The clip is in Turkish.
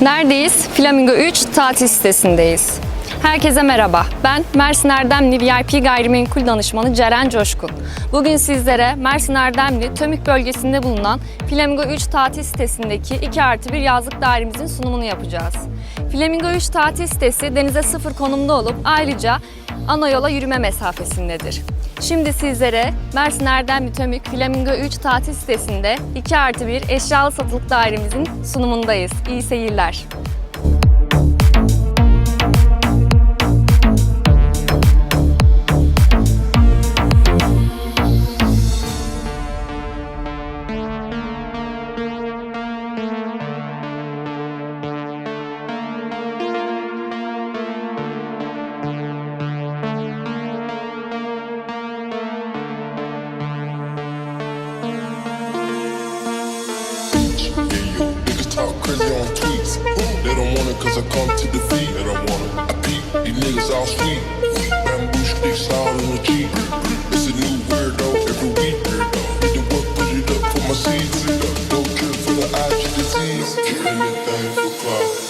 Neredeyiz? Flamingo 3 tatil sitesindeyiz. Herkese merhaba. Ben Mersin Erdemli VIP Gayrimenkul Danışmanı Ceren Coşkun. Bugün sizlere Mersin Erdemli Tömük bölgesinde bulunan Flamingo 3 tatil sitesindeki 2 artı 1 yazlık dairemizin sunumunu yapacağız. Flamingo 3 tatil sitesi denize sıfır konumda olup ayrıca ana yola yürüme mesafesindedir. Şimdi sizlere Mersin Erdemli Tömük Flamingo 3 tatil sitesinde 2 artı 1 eşyalı satılık dairemizin sunumundayız. İyi seyirler. I come to the They don't want it. I peep, these niggas all sweet. Bamboo sticks all in the Jeep. It's a new weirdo every week. Need to work, put it up for my. No cure for the eye disease. Anything for clout.